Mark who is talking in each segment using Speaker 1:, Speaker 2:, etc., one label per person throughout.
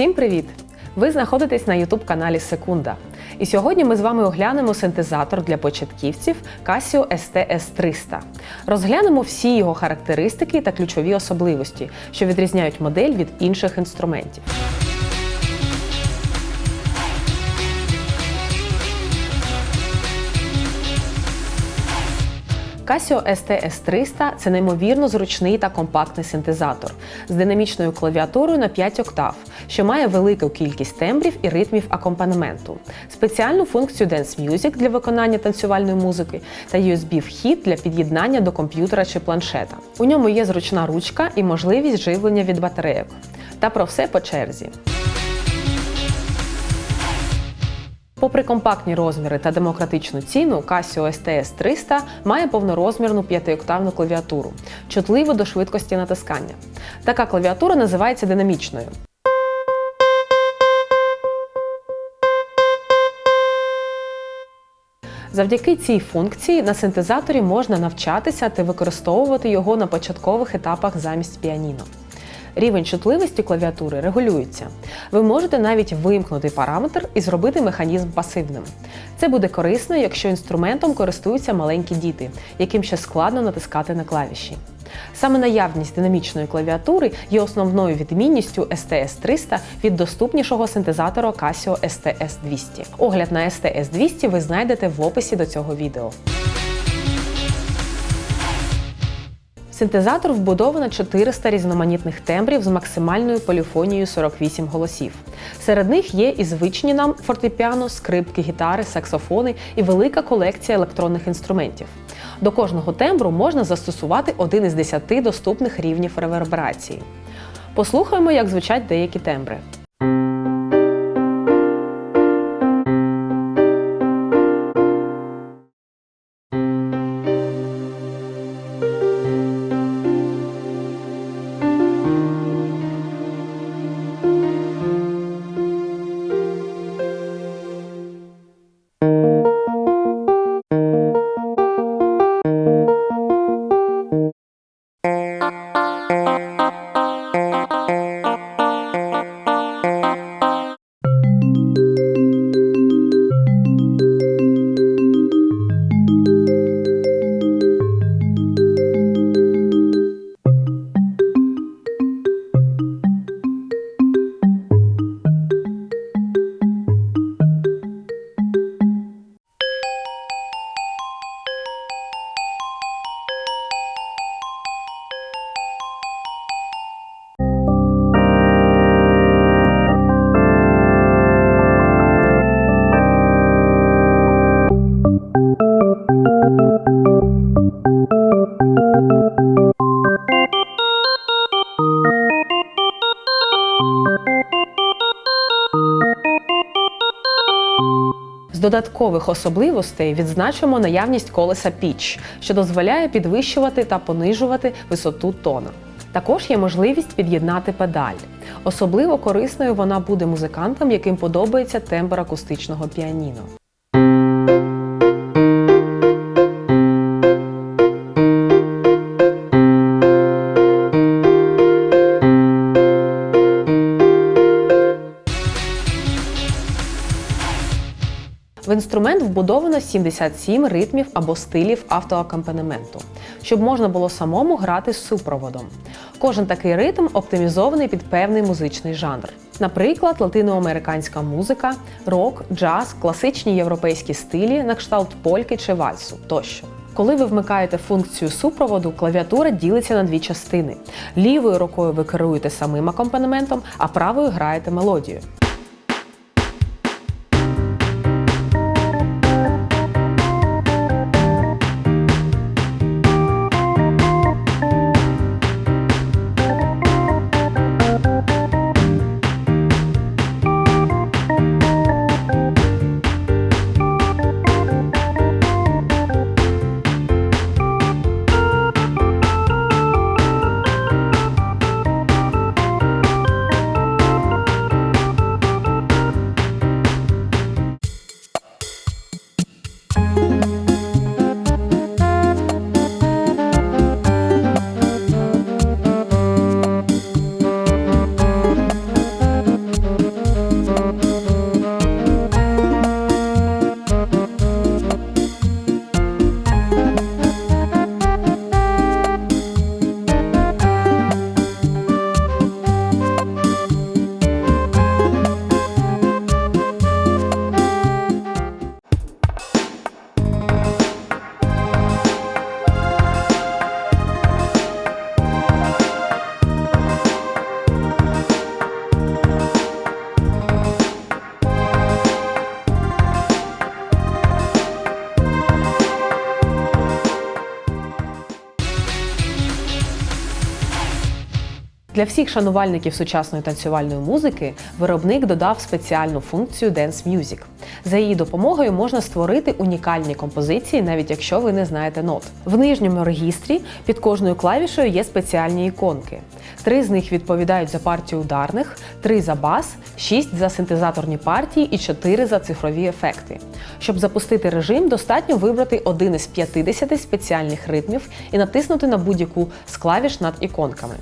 Speaker 1: Усім привіт! Ви знаходитесь на youtube каналі Секунда. І сьогодні ми з вами оглянемо синтезатор для початківців Casio STS 300. Розглянемо всі його характеристики та ключові особливості, що відрізняють модель від інших інструментів. Casio STS 300 це неймовірно зручний та компактний синтезатор з динамічною клавіатурою на 5 октав, що має велику кількість тембрів і ритмів акомпанементу, спеціальну функцію Dance Music для виконання танцювальної музики та USB-вхід для під'єднання до комп'ютера чи планшета. У ньому є зручна ручка і можливість живлення від батарейок. Та про все по черзі. Попри компактні розміри та демократичну ціну, Casio STS 300 має повнорозмірну п'ятиоктавну клавіатуру, чутливу до швидкості натискання. Така клавіатура називається динамічною. Завдяки цій функції на синтезаторі можна навчатися та використовувати його на початкових етапах замість піаніно. Рівень чутливості клавіатури регулюється. Ви можете навіть вимкнути параметр і зробити механізм пасивним. Це буде корисно, якщо інструментом користуються маленькі діти, яким ще складно натискати на клавіші. Саме наявність динамічної клавіатури є основною відмінністю STS 300 від доступнішого синтезатора Casio STS 200. Огляд на STS 200 ви знайдете в описі до цього відео. Синтезатор вбудовано 400 різноманітних тембрів з максимальною поліфонією 48 голосів. Серед них є і звичні нам фортепіано, скрипки, гітари, саксофони і велика колекція електронних інструментів. До кожного тембру можна застосувати один із 10 доступних рівнів реверберації. Послухаємо, як звучать деякі тембри. you. З додаткових особливостей відзначимо наявність колеса піч, що дозволяє підвищувати та понижувати висоту тона. Також є можливість під'єднати педаль. Особливо корисною вона буде музикантам, яким подобається тембр акустичного піаніно. Інструмент вбудовано 77 ритмів або стилів автоакомпанементу, щоб можна було самому грати з супроводом. Кожен такий ритм оптимізований під певний музичний жанр. Наприклад, латиноамериканська музика, рок, джаз, класичні європейські стилі, на кшталт польки чи вальсу тощо. Коли ви вмикаєте функцію супроводу, клавіатура ділиться на дві частини. Лівою рукою ви керуєте самим акомпанементом, а правою граєте мелодію. Для всіх шанувальників сучасної танцювальної музики виробник додав спеціальну функцію Dance Music. За її допомогою можна створити унікальні композиції, навіть якщо ви не знаєте нот. В нижньому регістрі під кожною клавішою є спеціальні іконки. Три з них відповідають за партію ударних, три за бас, шість за синтезаторні партії і чотири за цифрові ефекти. Щоб запустити режим, достатньо вибрати один із 50 спеціальних ритмів і натиснути на будь-яку з клавіш над іконками.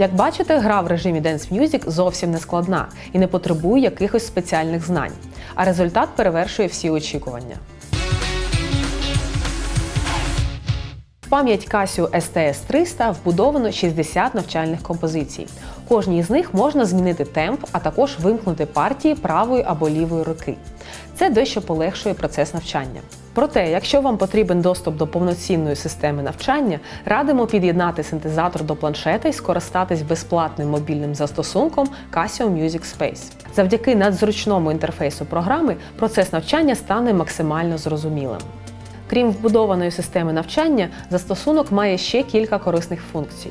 Speaker 1: Як бачите, гра в режимі Dance Music зовсім не складна і не потребує якихось спеціальних знань, а результат перевершує всі очікування. В пам'ять Casio STS 300 вбудовано 60 навчальних композицій. Кожній з них можна змінити темп, а також вимкнути партії правої або лівої руки. Це дещо полегшує процес навчання. Проте, якщо вам потрібен доступ до повноцінної системи навчання, радимо під'єднати синтезатор до планшета і скористатись безплатним мобільним застосунком Casio Music Space. Завдяки надзручному інтерфейсу програми процес навчання стане максимально зрозумілим. Крім вбудованої системи навчання, застосунок має ще кілька корисних функцій.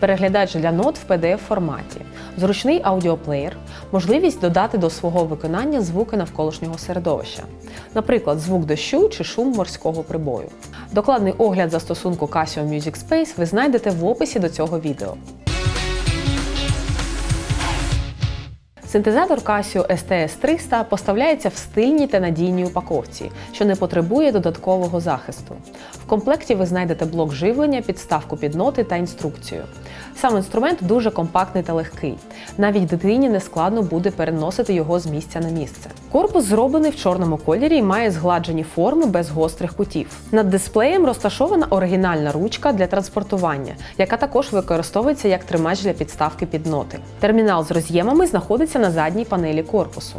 Speaker 1: Переглядач для нот в pdf форматі, зручний аудіоплеєр, можливість додати до свого виконання звуки навколишнього середовища, наприклад, звук дощу чи шум морського прибою. Докладний огляд застосунку Casio Music Space ви знайдете в описі до цього відео. Синтезатор Casio STS 300 поставляється в стильній та надійній упаковці, що не потребує додаткового захисту. В комплекті ви знайдете блок живлення, підставку під ноти та інструкцію. Сам інструмент дуже компактний та легкий. Навіть дитині не складно буде переносити його з місця на місце. Корпус зроблений в чорному кольорі і має згладжені форми без гострих кутів. Над дисплеєм розташована оригінальна ручка для транспортування, яка також використовується як тримач для підставки під ноти. Термінал з роз'ємами знаходиться на задній панелі корпусу.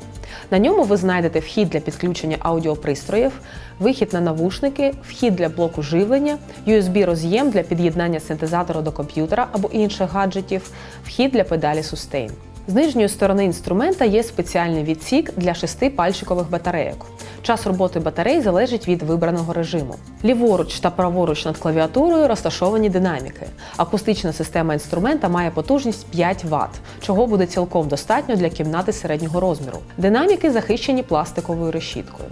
Speaker 1: На ньому ви знайдете вхід для підключення аудіопристроїв, вихід на навушники, вхід для блоку живлення, USB-роз'єм для під'єднання синтезатора до комп'ютера або інших гаджетів, вхід для педалі Sustain. З нижньої сторони інструмента є спеціальний відсік для шести пальчикових батарейок. Час роботи батарей залежить від вибраного режиму. Ліворуч та праворуч над клавіатурою розташовані динаміки. Акустична система інструмента має потужність 5 Вт, чого буде цілком достатньо для кімнати середнього розміру. Динаміки захищені пластиковою решіткою.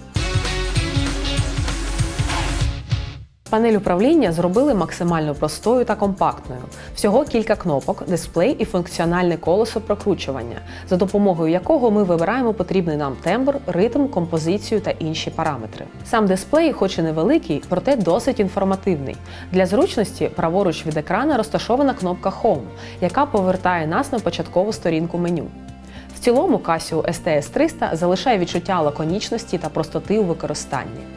Speaker 1: Панель управління зробили максимально простою та компактною. Всього кілька кнопок, дисплей і функціональне колесо прокручування, за допомогою якого ми вибираємо потрібний нам тембр, ритм, композицію та інші параметри. Сам дисплей, хоч і невеликий, проте досить інформативний. Для зручності праворуч від екрана розташована кнопка Home, яка повертає нас на початкову сторінку меню. В цілому Casio STS 300 залишає відчуття лаконічності та простоти у використанні.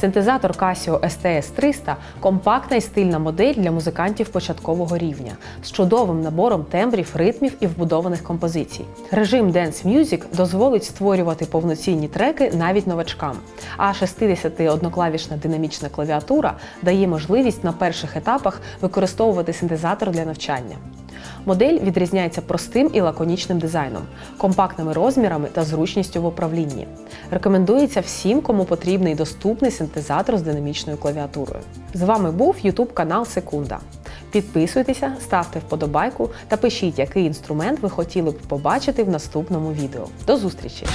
Speaker 1: Синтезатор Casio STS 300 компактна і стильна модель для музикантів початкового рівня з чудовим набором тембрів, ритмів і вбудованих композицій. Режим Dance Music дозволить створювати повноцінні треки навіть новачкам. А 61-клавішна динамічна клавіатура дає можливість на перших етапах використовувати синтезатор для навчання. Модель відрізняється простим і лаконічним дизайном, компактними розмірами та зручністю в управлінні. Рекомендується всім, кому потрібний доступний синтезатор з динамічною клавіатурою. З вами був YouTube канал Секунда. Підписуйтеся, ставте вподобайку та пишіть, який інструмент ви хотіли б побачити в наступному відео. До зустрічі!